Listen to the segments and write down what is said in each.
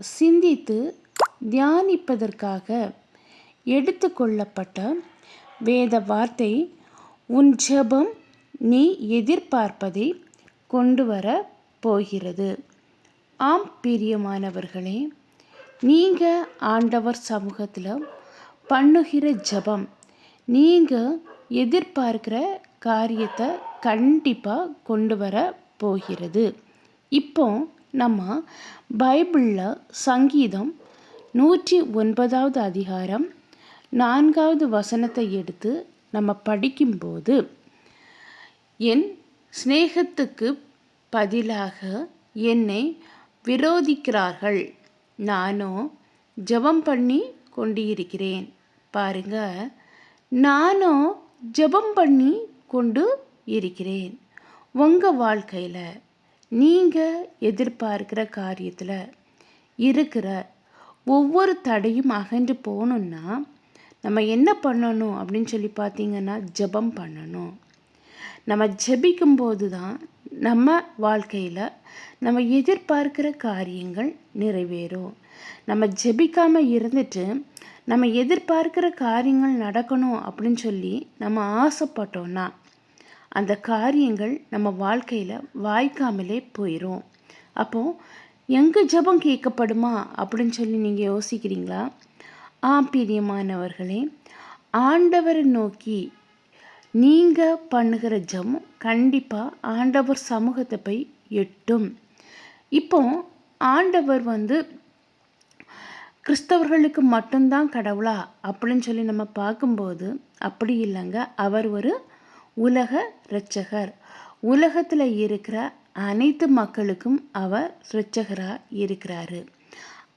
சிந்தித்து தியானிப்பதற்காக எடுத்துக்கொள்ளப்பட்ட வேத வார்த்தை உன் ஜெபம் நீ எதிர்பார்ப்பதை கொண்டு வர போகிறது. ஆம் பிரியமானவர்களே நீங்கள் ஆண்டவர் சமூகத்தில் பண்ணுகிற ஜெபம் நீங்கள் எதிர்பார்க்கிற காரியத்தை கண்டிப்பாக கொண்டு வர போகிறது. இப்போ நம்ம பைபிளில் சங்கீதம் நூற்றி ஒன்பதாவது அதிகாரம் நான்காவது வசனத்தை எடுத்து நம்ம படிக்கும்போது என் சிநேகத்துக்கு பதிலாக என்னை விரோதிக்கிறார்கள். நானோ ஜெபம் பண்ணி கொண்டிருக்கிறேன். பாருங்க நானும் ஜெபம் பண்ணி கொண்டு இருக்கிறேன். உங்கள் வாழ்க்கையில் நீங்கள் எதிர்பார்க்கிற காரியத்தில் இருக்கிற ஒவ்வொரு தடையும் அகன்று போகணுன்னா நம்ம என்ன பண்ணணும் அப்படின்னு சொல்லி பார்த்தீங்கன்னா ஜெபம் பண்ணணும். நம்ம ஜெபிக்கும்போது தான் நம்ம வாழ்க்கையில் நம்ம எதிர்பார்க்கிற காரியங்கள் நிறைவேறும். நம்ம ஜெபிக்காமல் இருந்துட்டு நம்ம எதிர்பார்க்கிற காரியங்கள் நடக்கணும் அப்படின்னு சொல்லி நம்ம ஆசைப்பட்டோன்னா அந்த காரியங்கள் நம்ம வாழ்க்கையில் வாய்க்காமலே போயிடும் அப்போது எங்கே ஜபம் கேட்கப்படுமா அப்படின்னு சொல்லி நீங்கள் யோசிக்கிறீங்களா? ஆ பிரியமானவர்களே ஆண்டவரை நோக்கி நீங்கள் பண்ணுகிற ஜபம் கண்டிப்பாக ஆண்டவர் சமூகத்தை போய் எட்டும். இப்போ ஆண்டவர் வந்து கிறிஸ்தவர்களுக்கு மட்டும்தான் கடவுளா அப்படின்னு சொல்லி நம்ம பார்க்கும்போது அப்படி இல்லைங்க. அவர் ஒரு உலக இரட்சகர். உலகத்தில் இருக்கிற அனைத்து மக்களுக்கும் அவர் இரட்சகராக இருக்கிறாரு.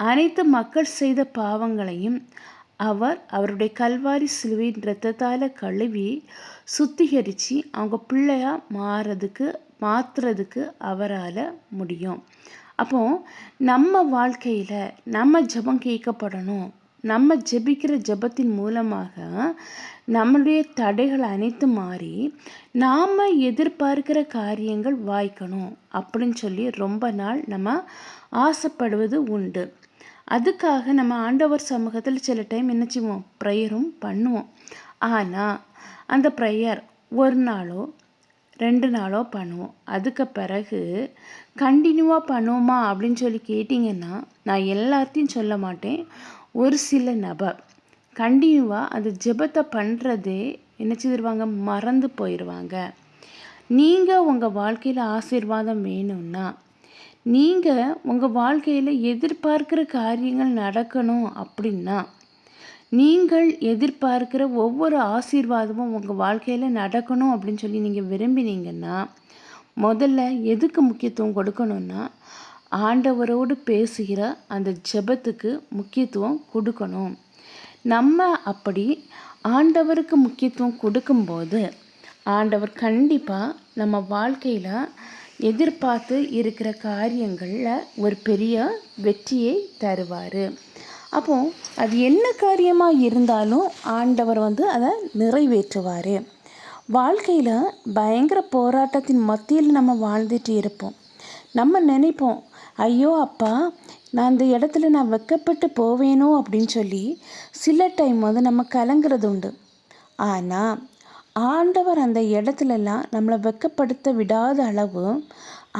அனைத்து மக்கள் செய்த பாவங்களையும் அவர் அவருடைய கல்வாரி சிலுவையின் ரத்தத்தால் கழுவி சுத்திகரித்து அவங்க பிள்ளையாக மாறதுக்கு மாற்றுறதுக்கு அவரால் முடியும். அப்போ நம்ம வாழ்க்கையில் நம்ம ஜபம் கேட்கப்படணும். நம்ம ஜெபிக்கிற ஜெபத்தின் மூலமாக நம்மளுடைய தடைகள் அனைத்து மாறி நாம் எதிர்பார்க்கிற காரியங்கள் வாய்க்கணும் அப்படின்னு சொல்லி ரொம்ப நாள் நம்ம ஆசைப்படுவது உண்டு. அதுக்காக நம்ம ஆண்டவர் சமூகத்தில் சில டைம் என்ன செய்வோம்? ப்ரேயரும் பண்ணுவோம். ஆனால் அந்த ப்ரேயர் ஒரு நாளோ ரெண்டு நாளோ பண்ணுவோம். அதுக்கு பிறகு கண்டினியூவாக பண்ணுவோமா அப்படின்னு சொல்லி கேட்டிங்கன்னா நான் எல்லாத்தையும் சொல்ல மாட்டேன். ஒரு சில நபர் கண்டினியூவாக அந்த ஜெபத்தை பண்ணுறதே என்ன செய்திருவாங்க? மறந்து போயிடுவாங்க நீங்கள் உங்கள் வாழ்க்கையில் ஆசீர்வாதம் வேணும்னா நீங்கள் உங்கள் வாழ்க்கையில் எதிர்பார்க்குற காரியங்கள் நடக்கணும் அப்படின்னா நீங்கள் எதிர்பார்க்கிற ஒவ்வொரு ஆசீர்வாதமும் உங்கள் வாழ்க்கையில் நடக்கணும் அப்படின்னு சொல்லி நீங்கள் விரும்பினீங்கன்னா முதல்ல எதுக்கு முக்கியத்துவம் கொடுக்கணும்னா ஆண்டவரோடு பேசுகிற அந்த ஜெபத்துக்கு முக்கியத்துவம் கொடுக்கணும். நம்ம அப்படி ஆண்டவருக்கு முக்கியத்துவம் கொடுக்கும்போது ஆண்டவர் கண்டிப்பாக நம்ம வாழ்க்கையில் எதிர்பார்த்து இருக்கிற காரியங்களில் ஒரு பெரிய வெற்றியை தருவார். அப்போ அது என்ன காரியமாக இருந்தாலும் ஆண்டவர் வந்து அதை நிறைவேற்றுவார். வாழ்க்கையில் பயங்கர போராட்டத்தின் மத்தியில் நம்ம வாழ்ந்துட்டு இருப்போம். நம்ம நினைப்போம் ஐயோ அப்பா நான் அந்த இடத்துல நான் வெக்கப்பட்டு போவேனோ அப்படின்னு சொல்லி சில டைம் வந்து நம்ம கலங்குறது உண்டு. ஆனால் ஆண்டவர் அந்த இடத்துலலாம் நம்மளை வெக்கப்படுத்த விடாத அளவு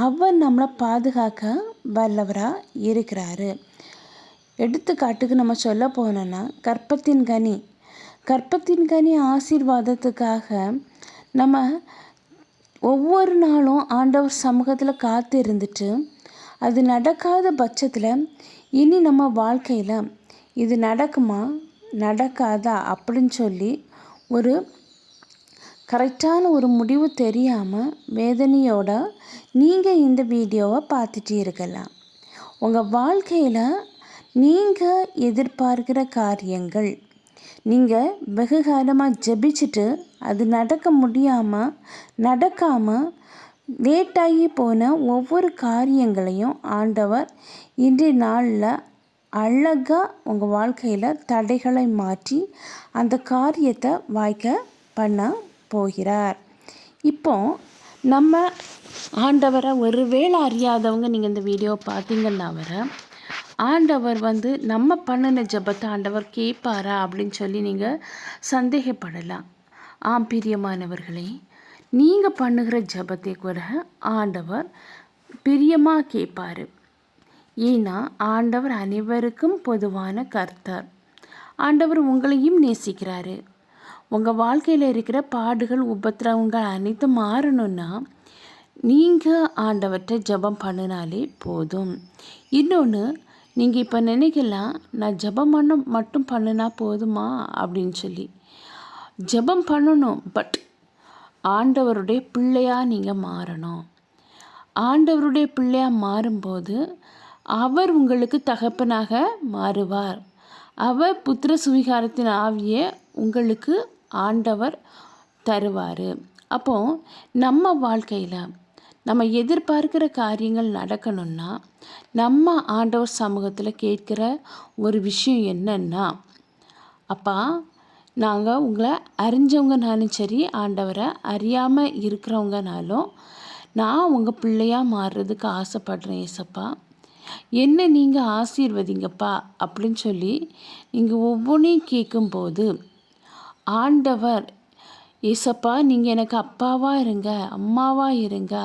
அவர் நம்மளை பாதுகாக்க வல்லவராக இருக்கிறாரு. எடுத்துக்காட்டுக்கு நம்ம சொல்ல போனோன்னா கற்பத்தின் கனி. கற்பத்தின் கனி ஆசீர்வாதத்துக்காக நம்ம ஒவ்வொரு நாளும் ஆண்டவர் சமூகத்தில் காத்து இருந்துட்டு அது நடக்காத பட்சத்தில் இனி நம்ம வாழ்க்கையில் இது நடக்குமா? நடக்காதா? அப்படின்னு சொல்லி ஒரு கரெக்டான ஒரு முடிவு தெரியாமல் வேதனையோட நீங்கள் இந்த வீடியோவை பார்த்துட்டு இருக்கலாம் உங்கள் வாழ்க்கையில் நீங்கள் எதிர்பார்க்கிற காரியங்கள் நீங்கள் வெகு காலமாக ஜெபிச்சுட்டு அது நடக்க முடியாமல் நடக்காமல் லேட்டாகி போன ஒவ்வொரு காரியங்களையும் ஆண்டவர் இன்றைய நாளில் அழகாக உங்கள் வாழ்க்கையில் தடைகளை மாற்றி அந்த காரியத்தை வாய்க்க பண்ண போகிறார். இப்போ நம்ம ஆண்டவரை ஒருவேளை அறியாதவங்க நீங்கள் இந்த வீடியோ பார்த்தீங்கன்னா வர ஆண்டவர் வந்து நம்ம பண்ணின ஜபத்தை ஆண்டவர் கேட்பாரா அப்படின்னு சொல்லி நீங்கள் சந்தேகப்படலாம். ஆம் பிரியமானவர்களே நீங்கள் பண்ணுகிற ஜெபத்தை கூட ஆண்டவர் பிரியமாக கேட்பார். ஏன்னா ஆண்டவர் அனைவருக்கும் பொதுவான கர்த்தர். ஆண்டவர் உங்களையும் நேசிக்கிறாரு. உங்கள் வாழ்க்கையில் இருக்கிற பாடுகள் உபத்திரவங்கள் அனைத்தும் மாறணும்னா நீங்கள் ஆண்டவர்கிட்ட ஜெபம் பண்ணினாலே போதும். இன்னொன்று நீங்கள் இப்போ நினைக்கலாம் நான் ஜெபம் பண்ண மட்டும் பண்ணினா போதுமா அப்படின்னு சொல்லி. ஜெபம் பண்ணணும் பட் ஆண்டவருடைய பிள்ளையாக நீங்கள் மாறணும். ஆண்டவருடைய பிள்ளையாக மாறும்போது அவர் உங்களுக்கு தகப்பனாக மாறுவார். அவர் புத்திர சுவிகாரத்தின் ஆவியை உங்களுக்கு ஆண்டவர் தருவார். அப்போ நம்ம வாழ்க்கையில் நம்ம எதிர்பார்க்கிற காரியங்கள் நடக்கணும்னா நம்ம ஆண்டவர் சமூகத்தில் கேட்குற ஒரு விஷயம் என்னன்னா அப்பா நாங்கள் உங்களை அறிஞ்சவங்கனாலும் சரி ஆண்டவரை அறியாமல் இருக்கிறவங்கனாலும் நான் உங்கள் பிள்ளையாக மாறுறதுக்கு ஆசைப்படுறேன் ஏசப்பா என்ன நீங்கள் ஆசீர்வதிங்கப்பா அப்படின்னு சொல்லி நீங்கள் ஒவ்வொன்றையும் கேட்கும்போது ஆண்டவர் ஏசப்பா நீங்கள் எனக்கு அப்பாவாக இருங்க அம்மாவாக இருங்க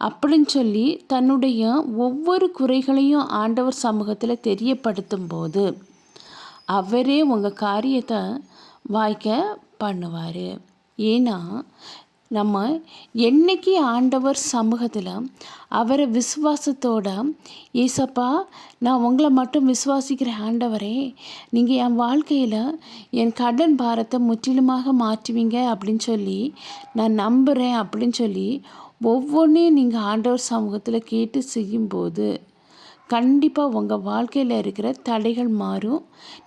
அப்படின்னு சொல்லி தன்னுடைய ஒவ்வொரு குறைகளையும் ஆண்டவர் சமூகத்தில் தெரியப்படுத்தும் போது அவரே உங்கள் காரியத்தை வாய்க்க பண்ணுவார். ஏன்னா நம்ம என்னைக்கு ஆண்டவர் சமூகத்தில் அவரை விசுவாசத்தோட ஏசப்பா நான் உங்களை மட்டும் விசுவாசிக்கிற ஆண்டவரே நீங்கள் என் வாழ்க்கையில் என் கடன் பாரத்தை முற்றிலுமாக மாற்றுவீங்க அப்படின்னு சொல்லி நான் நம்புகிறேன் அப்படின்னு சொல்லி ஒவ்வொன்றையும் நீங்கள் ஆண்டவர் சமூகத்தில் கேட்டு செய்யும்போது கண்டிப்பாக உங்கள் வாழ்க்கையில் இருக்கிற தடைகள் மாறும்.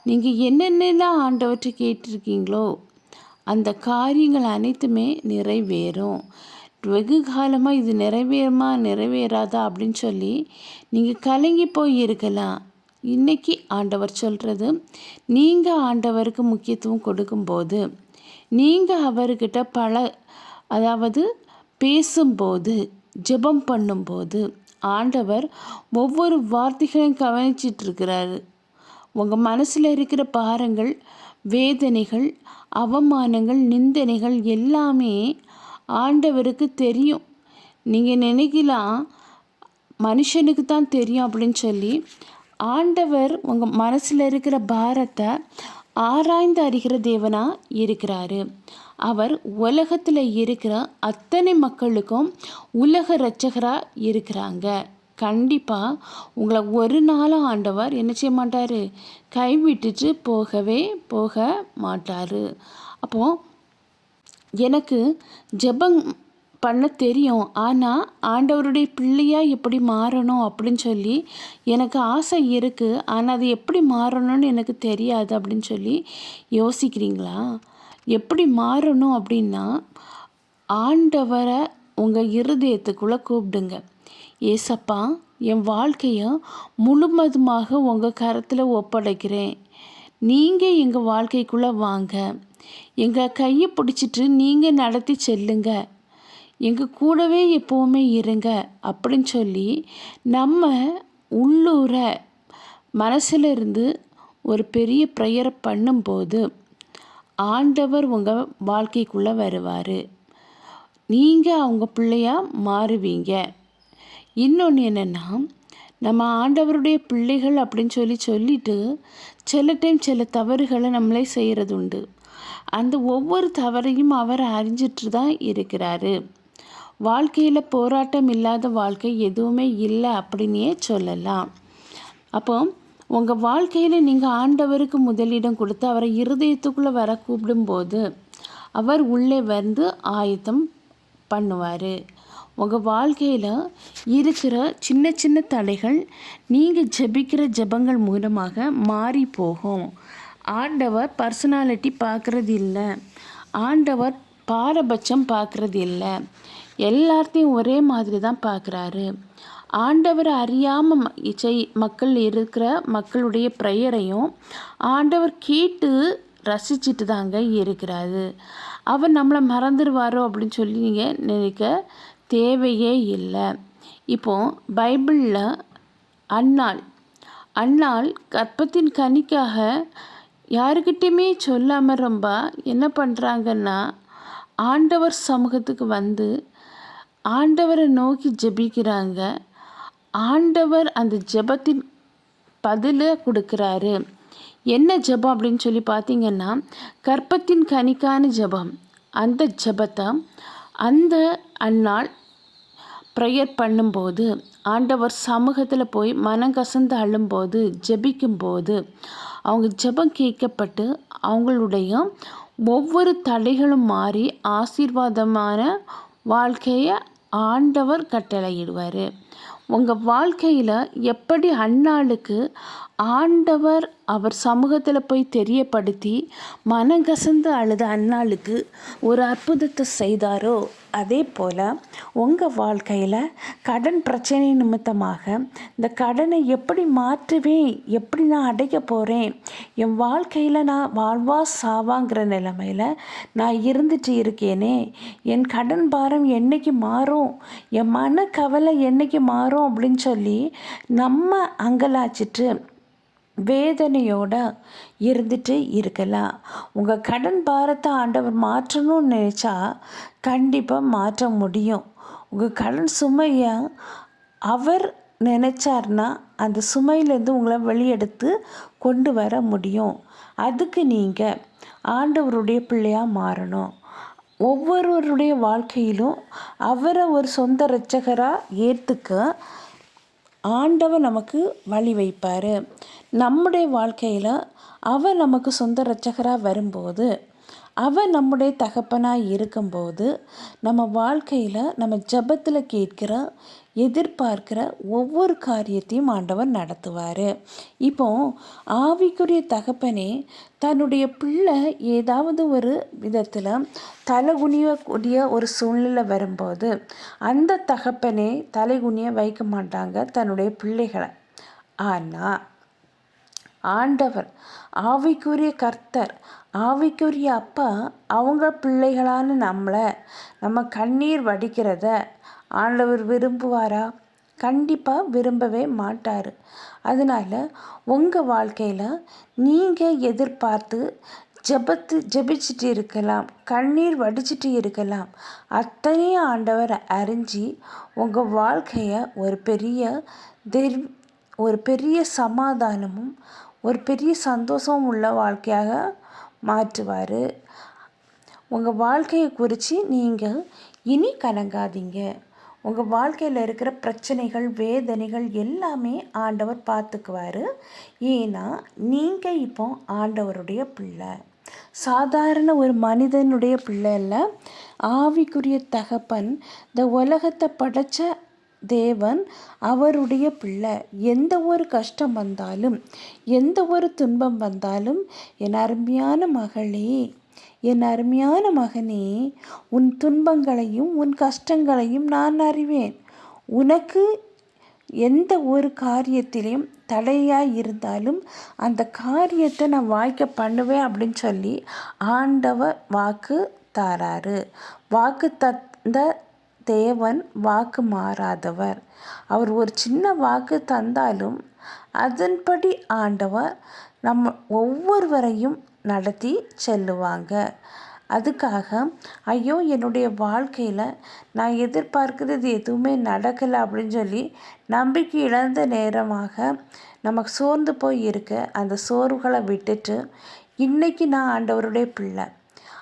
நீங்கள் என்னென்னலாம் ஆண்டவற்றை கேட்டிருக்கீங்களோ அந்த காரியங்கள் அனைத்துமே நிறைவேறும். வெகு காலமாக இது நிறைவேறுமா நிறைவேறாதா அப்படின்னு சொல்லி நீங்கள் கலங்கி போய் இருக்கலாம். இன்றைக்கி ஆண்டவர் சொல்கிறது நீங்கள் ஆண்டவருக்கு முக்கியத்துவம் கொடுக்கும்போது நீங்கள் அவர்கிட்ட பல அதாவது பேசும்போது ஜெபம் பண்ணும்போது ஆண்டவர் ஒவ்வொரு வார்த்தைகளையும் கவனிச்சிட்டு இருக்கிறாரு உங்கள் மனசில் இருக்கிற பாரங்கள் வேதனைகள் அவமானங்கள் நிந்தனைகள் எல்லாமே ஆண்டவருக்கு தெரியும். நீங்கள் நினைக்கலாம் மனுஷனுக்கு தான் தெரியும் அப்படின்னு சொல்லி ஆண்டவர் உங்கள் மனசில் இருக்கிற பாரத்தை ஆராய்ந்து அறிகிற தேவனாக இருக்கிறாரு. அவர் உலகத்தில் இருக்கிற அத்தனை மக்களுக்கும் உலக இரட்சகராக இருக்கிறாங்க. கண்டிப்பாக உங்களை ஒரு நாளும் ஆண்டவர் என்ன செய்ய மாட்டார்? கைவிட்டுட்டு போகவே போக மாட்டார். அப்போது எனக்கு ஜெபம் பண்ண தெரியும். ஆனால் ஆண்டவருடைய பிள்ளையாக எப்படி மாறணும் அப்படின்னு சொல்லி எனக்கு ஆசை இருக்குது ஆனால் அது எப்படி மாறணும்னு எனக்கு தெரியாது அப்படின்னு சொல்லி யோசிக்கிறீங்களா? எப்படி மாறணும் அப்படின்னா ஆண்டவரை உங்கள் இருதயத்துக்குள்ளே கூப்பிடுங்க. ஏசப்பா என் வாழ்க்கையை முழுமதுமாக உங்கள் கரத்தில் ஒப்படைக்கிறேன். நீங்கள் எங்கள் வாழ்க்கைக்குள்ளே வாங்க. எங்கள் கையை பிடிச்சிட்டு நீங்கள் நடத்தி செல்லுங்கள் எங்கள் கூடவே எப்போவுமே இருங்க அப்படின்னு சொல்லி நம்ம உள்ளூர மனசிலிருந்து ஒரு பெரிய ப்ரேயரை பண்ணும்போது ஆண்டவர் உங்கள் வாழ்க்கைக்குள்ளே வருவார். நீங்கள் அவங்க பிள்ளையாக மாறுவீங்க. இன்னொன்று என்னென்னா நம்ம ஆண்டவருடைய பிள்ளைகள் அப்படின்னு சொல்லி சொல்லிட்டு சில டைம் சில தவறுகளை நம்மளே செய்கிறது உண்டு. அந்த ஒவ்வொரு தவறையும் அவர் அறிஞ்சிட்டு தான் இருக்கிறாரு. வாழ்க்கையில் போராட்டம் இல்லாத வாழ்க்கை எதுவுமே இல்லை அப்படின்னே சொல்லலாம். அப்போ உங்கள் வாழ்க்கையில் நீங்கள் ஆண்டவருக்கு முதலிடம் கொடுத்து அவரை இருதயத்துக்குள்ளே வர கூப்பிடும்போது அவர் உள்ளே வந்து ஆயத்தம் பண்ணுவார். உங்கள் வாழ்க்கையில் இருக்கிற சின்ன சின்ன தடைகள் நீங்கள் ஜெபிக்கிற ஜெபங்கள் மூலமாக மாறி போகும். ஆண்டவர் பர்சனாலிட்டி பார்க்குறது இல்லை. ஆண்டவர் பாரபட்சம் பார்க்குறது இல்லை. எல்லாத்தையும் ஒரே மாதிரி தான் பார்க்குறாரு ஆண்டவர் அறியாமல் செய் மக்கள் இருக்கிற மக்களுடைய ப்ரேயரையும் ஆண்டவர் கேட்டு ரசிச்சுட்டு தாங்க இருக்கிறாரு. அவர் நம்மளை மறந்துடுவாரோ அப்படின்னு சொல்லி நீங்கள் நினைக்க தேவையே இல்லை. இப்போ பைபிளில் அன்னாள் அன்னாள் கற்பத்தின் கனிக்காக யாருக்கிட்டையுமே சொல்லாமல் ரொம்ப என்ன பண்ணுறாங்கன்னா ஆண்டவர் சமூகத்துக்கு வந்து ஆண்டவரை நோக்கி ஜெபிக்கிறாங்க. ஆண்டவர் அந்த ஜெபத்தின் பதிலை கொடுக்குறாரு. என்ன ஜெபம் அப்படின்னு சொல்லி பார்த்தீங்கன்னா கற்பத்தின் கனிக்கான ஜெபம். அந்த ஜெபத்தை அந்த அந்நாள் ப்ரேயர் பண்ணும்போது ஆண்டவர் சமூகத்தில் போய் மனம் கசந்து அழும்போது ஜெபிக்கும்போது அவங்க ஜெபம் கேட்கப்பட்டு அவங்களுடைய ஒவ்வொரு தடைகளும் மாறி ஆசீர்வாதமான வாழ்க்கையை ஆண்டவர் கட்டளையிடுவார். உங்கள் வாழ்க்கையில் எப்படி அந்நாளுக்கு ஆண்டவர் அவர் சமூகத்தில் போய் தெரியப்படுத்தி மனங்கசந்து அழுத அன்னாளுக்கு ஒரு அற்புதத்தை செய்தாரோ அதே போல் உங்கள் வாழ்க்கையில் கடன் பிரச்சனை நிமித்தமாக இந்த கடனை எப்படி மாற்றுவேன் எப்படி நான் அடைக்க போகிறேன் என் வாழ்க்கையில் நான் வாழ்வா சாவாங்கிற நிலமையில் நான் இருந்துட்டு இருக்கேனே என் கடன் பாரம் என்னைக்கு மாறும் என் மன கவலை என்னைக்கு மாறும் அப்படின்னு சொல்லி நம்ம அங்கலாச்சிட்டு வேதனையோடு இருந்துட்டு இருக்கலாம் உங்கள் கடன் பாரத்தை ஆண்டவர் மாற்றணும்னு நினச்சா கண்டிப்பாக மாற்ற முடியும். உங்கள் கடன் சுமையை அவர் நினச்சார்னா அந்த சுமையிலேருந்து உங்களை வெளியெடுத்து கொண்டு வர முடியும். அதுக்கு நீங்கள் ஆண்டவருடைய பிள்ளையாக மாறணும். ஒவ்வொருவருடைய வாழ்க்கையிலும் அவரை ஒரு சொந்த இரட்சகராக ஏற்றுக்க ஆண்டவர் நமக்கு வழி வைப்பார். நம்முடைய வாழ்க்கையில் அவர் நமக்கு சொந்த ரட்சகராக வரும்போது அவர் நம்முடைய தகப்பனாக இருக்கும்போது நம்ம வாழ்க்கையில் நம்ம ஜபத்தில் கேட்கிற எதிர்பார்க்கிற ஒவ்வொரு காரியத்தையும் ஆண்டவர் நடத்துவார். இப்போ ஆவிக்குரிய தகப்பனே தன்னுடைய பிள்ளை ஏதாவது ஒரு விதத்தில் தலைகுனியக்கூடிய ஒரு சூழ்நிலை வரும்போது அந்த தகப்பனே தலைகுனிய வைக்க மாட்டாங்க தன்னுடைய பிள்ளைகளை. ஆனால் ஆண்டவர் ஆவிக்குரிய கர்த்தர் ஆவிக்குரிய அப்பா அவங்க பிள்ளைகளான நம்மளை நம்ம கண்ணீர் வடிக்கிறத ஆண்டவர் விரும்புவாரா? கண்டிப்பாக விரும்பவே மாட்டார். அதனால் உங்கள் வாழ்க்கையில் நீங்கள் எதிர்பார்த்து ஜெபத்து ஜபிச்சுட்டு இருக்கலாம் கண்ணீர் வடிச்சிட்டு இருக்கலாம். அத்தனையும் ஆண்டவர் அறிஞ்சு உங்கள் வாழ்க்கையை ஒரு பெரிய தெர் ஒரு பெரிய சமாதானமும் ஒரு பெரிய சந்தோஷம் உள்ள வாழ்க்கையாக மாற்றுவார். உங்கள் வாழ்க்கையை குறித்து நீங்கள் இனி கலங்காதீங்க. உங்கள் வாழ்க்கையில் இருக்கிற பிரச்சனைகள் வேதனைகள் எல்லாமே ஆண்டவர் பார்த்துக்குவார். ஏன்னா நீங்கள் இப்போ ஆண்டவருடைய பிள்ளை. சாதாரண ஒரு மனிதனுடைய பிள்ளை இல்லை ஆவிக்குரிய தகப்பன் இந்த உலகத்தை படைத்த தேவன் அவருடைய பிள்ளை. எந்த ஒரு கஷ்டம் வந்தாலும் எந்த ஒரு துன்பம் வந்தாலும் என் அருமையான மகளே என் அருமையான மகனே உன் துன்பங்களையும் உன் கஷ்டங்களையும் நான் அறிவேன். உனக்கு எந்த ஒரு காரியத்திலையும் தடையாக இருந்தாலும் அந்த காரியத்தை நான் வாய்க்க பண்ணுவேன் அப்படின்னு சொல்லி ஆண்டவர் வாக்கு தாராரு வாக்கு தந்த தேவன் வாக்கு மாறாதவர். அவர் ஒரு சின்ன வாக்கு தந்தாலும் அதன்படி ஆண்டவர் நம்ம ஒவ்வொருவரையும் நடத்தி செல்லுவாங்க. அதுக்காக ஐயோ என்னுடைய வாழ்க்கையில் நான் எதிர்பார்க்கிறது எதுவுமே நடக்கலை அப்படின்னு சொல்லி நம்பிக்கை இழந்த நேரமாக நமக்கு சோர்ந்து போய் இருக்க அந்த சோர்வுகளை விட்டுட்டு இன்றைக்கி நான் ஆண்டவருடைய பிள்ளை.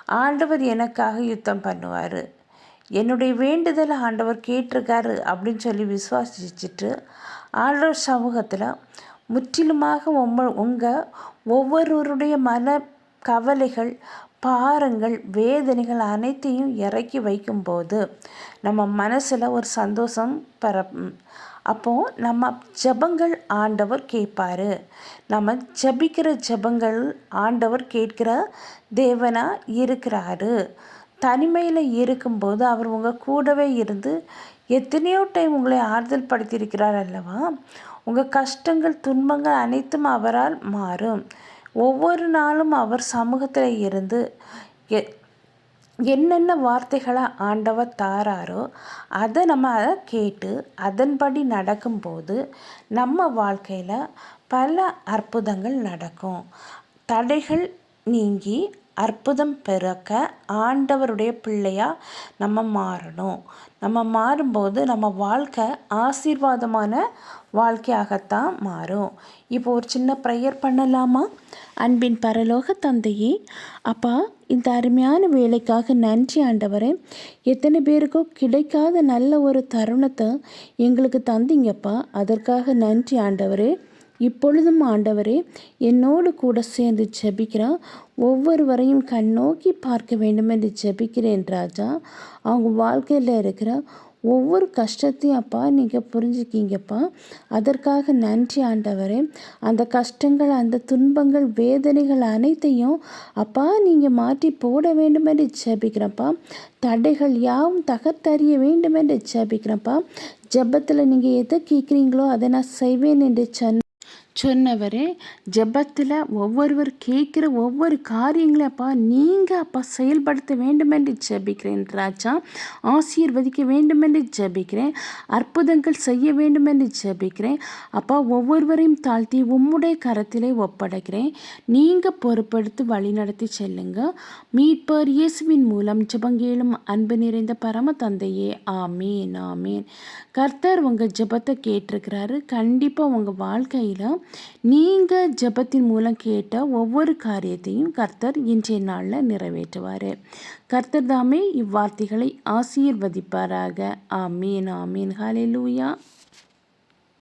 ஆண்டவர் எனக்காக யுத்தம் பண்ணுவார். என்னுடைய வேண்டுதலை ஆண்டவர் கேட்டிருக்காரு அப்படின்னு சொல்லி விசுவாசிச்சுட்டு ஆண்டவர் சமூகத்தில் முற்றிலுமாக உம்ம உங்கள் ஒவ்வொருவருடைய மன கவலைகள் பாரங்கள் வேதனைகள் அனைத்தையும் இறக்கி வைக்கும்போது நம்ம மனசில் ஒரு சந்தோஷம் பெற அப்போது நம்ம ஜெபங்கள் ஆண்டவர் கேட்பார். நம்ம ஜெபிக்கிற ஜெபங்கள் ஆண்டவர் கேட்கிற தேவனாக இருக்கிறாரு. தனிமையில் இருக்கும்போது அவர் உங்கள் கூடவே இருந்து எத்தனையோ டைம் உங்களை ஆறுதல் படுத்தியிருக்கிறார் அல்லவா? உங்கள் கஷ்டங்கள் துன்பங்கள் அனைத்தும் அவரால் மாறும். ஒவ்வொரு நாளும் அவர் சமூகத்தில் இருந்து எ என்னென்ன வார்த்தைகளை ஆண்டவர் தாராரோ அதை நம்ம அதை கேட்டு அதன்படி நடக்கும்போது நம்ம வாழ்க்கையில் பல அற்புதங்கள் நடக்கும். தடைகள் நீங்கி அற்புதம் பிறக்க ஆண்டவருடைய பிள்ளையாக நம்ம மாறணும். நம்ம மாறும்போது நம்ம வாழ்க்கை ஆசீர்வாதமான வாழ்க்கையாகத்தான் மாறும். இப்போ ஒரு சின்ன ப்ரேயர் பண்ணலாமா? அன்பின் பரலோக தந்தையே அப்பா இந்த அருமையான வேலைக்காக நன்றி ஆண்டவரே. எத்தனை பேருக்கோ கிடைக்காத நல்ல ஒரு தருணத்தை எங்களுக்கு தந்தீங்கப்பா. அதற்காக நன்றி ஆண்டவரே. இப்பொழுதும் ஆண்டவரே என்னோடு கூட சேர்ந்து ஜெபிக்கிறான் ஒவ்வொருவரையும் கண்ணோக்கி பார்க்க வேண்டும் என்று ஜெபிக்கிறேன் ராஜா. அவங்க வாழ்க்கையில் இருக்கிற ஒவ்வொரு கஷ்டத்தையும் அப்பா நீங்கள் புரிஞ்சுக்கிங்கப்பா. அதற்காக நன்றி ஆண்டவரே. அந்த கஷ்டங்கள் அந்த துன்பங்கள் வேதனைகள் அனைத்தையும் அப்பா நீங்கள் மாற்றி போட வேண்டும் என்று ஜெபிக்கிறப்பா. தடைகள் யாவும் தகர்த்தறிய வேண்டும் என்று ஜெபிக்கிறப்பா. ஜெபத்தில் நீங்கள் எதை கேட்குறீங்களோ அதை நான் செய்வேன் என்று சொன்ன சொன்னவரே ஜெபத்தில் ஒவ்வொருவர் கேட்குற ஒவ்வொரு காரியங்களையும் அப்பா நீங்கள் அப்பா செயல்படுத்த வேண்டுமென்று ஜெபிக்கிறேன் ராஜா. ஆசீர்வதிக்க வேண்டுமென்று ஜெபிக்கிறேன். அற்புதங்கள் செய்ய வேண்டுமென்று ஜெபிக்கிறேன். அப்பா ஒவ்வொருவரையும் தாழ்த்தி உம்முடைய கரத்திலே ஒப்படைக்கிறேன். நீங்கள் பொறுப்படுத்தி வழிநடத்தி செல்லுங்க. மீட்பர் இயேசுவின் மூலம் ஜபங்கேலும் அன்பு நிறைந்த பரம தந்தையே ஆமேன் ஆமேன். கர்த்தர் உங்கள் ஜெபத்தை கேட்டிருக்கிறாரு. கண்டிப்பாக உங்கள் வாழ்க்கையில் நீங்கள் ஜெபத்தின் மூலம் கேட்ட ஒவ்வொரு காரியத்தையும் கர்த்தர் இன்றைய நாளில் நிறைவேற்றுவார். கர்த்தர் தாமே இவ்வார்த்தைகளை ஆசீர்வதிப்பாராக. ஆமீன் ஆமீன். ஹalleluya.